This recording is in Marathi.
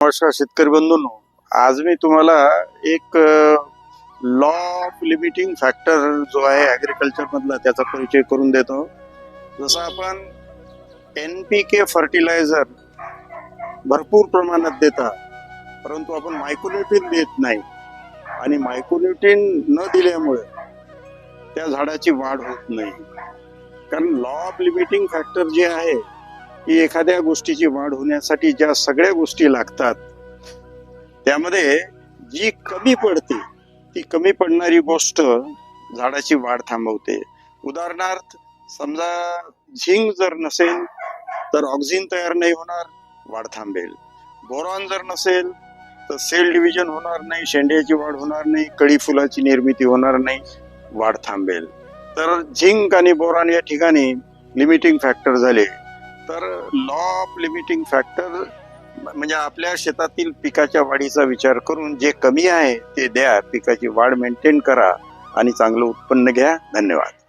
नमस्कार शेतकरी बंधूंनो. आज मी तुम्हाला एक लॉ ऑफ लिमिटिंग फॅक्टर जो आहे ॲग्रिकल्चर मधला त्याचा परिचय करून देतो. जसं आपण एन पी के फर्टिलायझर भरपूर प्रमाणात देतात परंतु आपण मायक्रोन्युट्रीन देत नाही. आणि मायक्रोन्युट्रीन न दिल्यामुळे त्या झाडाची वाढ होत नाही. कारण लॉ ऑफ लिमिटिंग फॅक्टर जे आहे की एखाद्या गोष्टीची वाढ होण्यासाठी ज्या सगळ्या गोष्टी लागतात त्यामध्ये जी कमी पडते ती कमी पडणारी गोष्ट झाडाची वाढ थांबवते. उदाहरणार्थ समजा झिंक जर नसेल तर ऑक्सिजन तयार नाही होणार वाढ थांबेल. बोरॉन जर नसेल तर सेल डिव्हिजन होणार नाही शेंड्याची वाढ होणार नाही कळी फुलाची निर्मिती होणार नाही वाढ थांबेल. तर झिंक आणि बोरॉन या ठिकाणी लिमिटिंग फॅक्टर झाले. लॉ ऑफ लिमिटिंग फॅक्टर म्हणजे आपल्या शेतातील पिकाच्या वाढीचा विचार करून जे कमी आहे ते द्या पिकाची वाढ मेंटेन करा आणि चांगलं उत्पन्न घ्या. धन्यवाद.